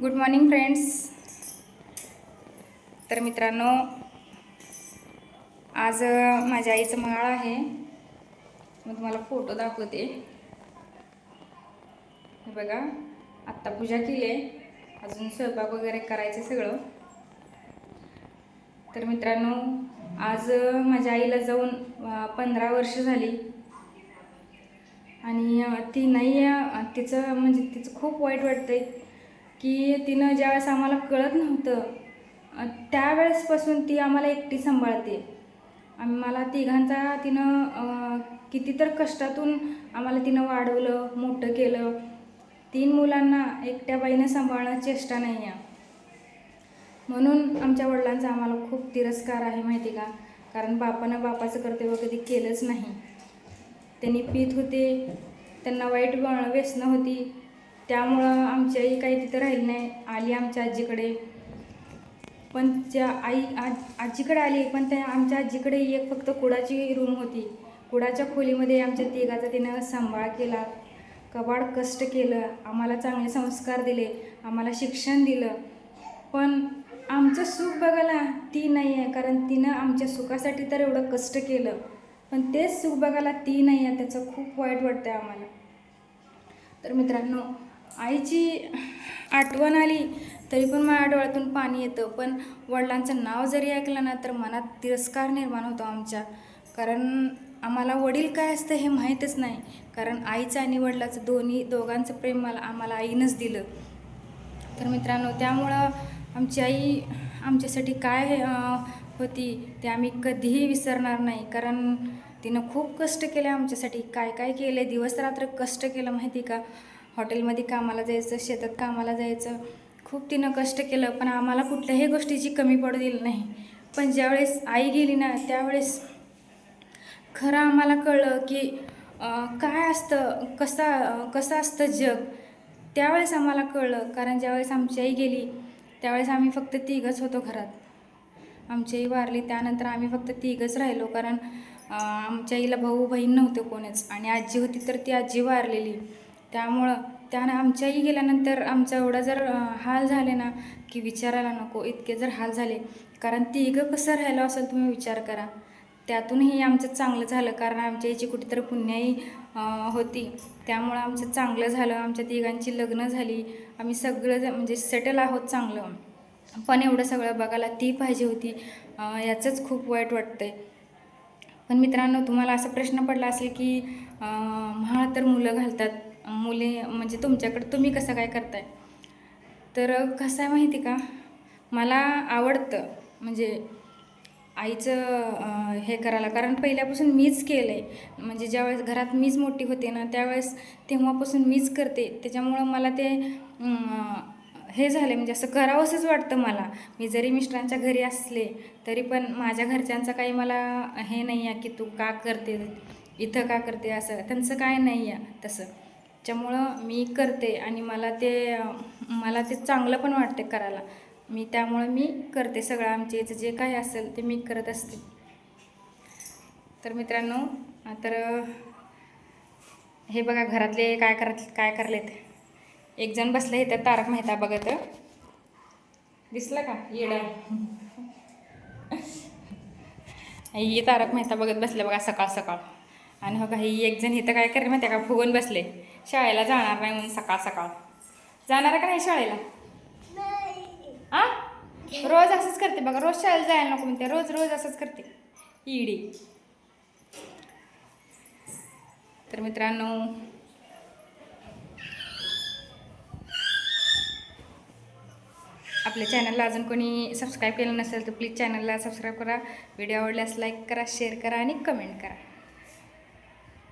Good morning friends तर मित्रांनो आज माझ्या आईचं माळ आहे. मी तुम्हाला फोटो दाखवते. हे बघा आत्ता पूजा केली आहे. अजून स्वयंपाक वगैरे करायचं सगळं. तर मित्रांनो आज माझ्या आईला जाऊन पंधरा वर्ष झाली. आणि ती नाही तिचं म्हणजे तिचं खूप वाईट वाटतंय. की तिनं ज्यावेळेस आम्हाला कळत नव्हतं त्यावेळेसपासून ती आम्हाला एकटी सांभाळते. आम्हाला तिघांचा तिनं कितीतर किती तर कष्टातून आम्हाला तिनं वाढवलं मोठं केलं. तीन मुलांना एकट्या बाईनं सांभाळणं चेष्टा नाही आहे म्हणून आमच्या वडिलांचा आम्हाला खूप तिरस्कार आहे माहिती का? कारण बापानं बापाचं कर्तव्य कधी केलंच नाही. त्यांनी पीत होते त्यांना वाईट व्यसनं होती. त्यामुळं आमची आई काही तिथं राहिली नाही. आली आमच्या आजीकडे. पण त्या आई आज आजीकडे आली पण त्या आमच्या आजीकडे एक फक्त कुडाची रूम होती. कुडाच्या खोलीमध्ये आमच्या तिघाचा तिनं सांभाळ केला. कबाड कष्ट केलं. आम्हाला चांगले संस्कार दिले. आम्हाला शिक्षण दिलं. पण आमचं सुख बघायला ती नाही आहे कारण तिनं आमच्या सुखासाठी तर एवढं कष्ट केलं. पण तेच सुख बघायला ती नाही आहे त्याचं खूप वाईट वाटतं आम्हाला. तर मित्रांनो आईची आठवण आली तरी पण माझ्या डोळ्यातून पाणी येतं. पण वडिलांचं नाव जरी ऐकलं ना तर मनात तिरस्कार निर्माण होतो आमच्या. कारण आम्हाला वडील काय असतं हे माहीतच नाही. कारण आईचं आणि वडिलाचं दोन्ही दोघांचं प्रेम मला आम्हाला आईनंच दिलं. तर मित्रांनो त्यामुळं आमची आई आमच्यासाठी काय होती ते आम्ही कधीही विसरणार नाही. कारण तिनं खूप कष्ट केले आमच्यासाठी. काय काय केले? दिवस रात्र कष्ट केलं माहिती का? हॉटेलमध्ये कामाला जायचं शेतात कामाला जायचं. खूप तिनं कष्ट केलं पण आम्हाला कुठल्याही गोष्टीची कमी पडू दिली नाही. पण ज्यावेळेस आई गेली ना त्यावेळेस खरं आम्हाला कळलं की काय असतं कसा कसं असतं जग त्यावेळेस आम्हाला कळलं. कारण ज्यावेळेस आमची आई गेली त्यावेळेस आम्ही फक्त तिघच होतो घरात. आमची आई वारली त्यानंतर आम्ही फक्त तिघच राहिलो. कारण आमच्या आईला भाऊ बहीण नव्हते कोणीच. आणि आजी होती तर ती आजी वारलेली. त्यामुळं त्यानं आमच्याही गेल्यानंतर आमचा एवढा जर हाल झाले ना की विचारायला नको इतके जर हाल झाले कारण तिघं कसं राहिलं असेल तुम्ही विचार करा. त्यातूनही आमचं चांगलं झालं कारण आमच्या याची कुठेतरी पुण्याही होती. त्यामुळं आमचं चांगलं झालं आमच्या तिघांची लग्न झाली. आम्ही सगळं ज- म्हणजे सेटल आहोत चांगलं. पण एवढं सगळं बघायला ती पाहिजे होती याचंच खूप वाईट वाटतं आहे पण मित्रांनो तुम्हाला असा प्रश्न पडला असेल की महाळ म्हाळ तर मुलं घालतात. मुले म्हणजे तुमच्याकडे तुम्ही कसं काय करताय? तर कसं आहे माहिती का? मला आवडतं म्हणजे आईचं हे करायला कारण पहिल्यापासून मीच केलं आहे म्हणजे ज्यावेळेस घरात मीच मोठी होते ना त्यावेळेस तेव्हापासून मीच करते. त्याच्यामुळं मला ते हे झालं म्हणजे असं करावंसंच वाटतं मला. मी जरी मिस्टरांच्या घरी असले तरी पण माझ्या घरच्यांचं काही मला हे नाही आहे की तू का करते इथं का करते असं. त्यांचं काय नाही आहे तसं. त्याच्यामुळं मी करते आणि मला ते मला ते चांगलं पण वाटते करायला. मी त्यामुळं मी करते सगळं आमच्या इथं जे काही असेल ते मी करत असते. तर मित्रांनो तर हे बघा घरातले काय करत काय करलेत. एक जण बसलं इथं तारक मेहता बघत. दिसलं का? येडा. ही तारक मेहता बघत बसले बघा सकाळ सकाळ आणि हो काही एक जण इथं काय करेल माहिती आहे का फुगून बसले. शाळेला जाणार नाही म्हणून सकाळ सकाळ. जाणार का नाही शाळेला? आ? रोज असंच करते बघा रोज शाळेला जायला नको म्हणते रोज रोज असंच करते. इडी तर मित्रांनो आपल्या चॅनलला अजून कोणी सबस्क्राईब केलं नसेल तर प्लीज चॅनलला सबस्क्राईब करा. व्हिडिओ आवडल्यास लाईक करा शेअर करा आणि कमेंट करा.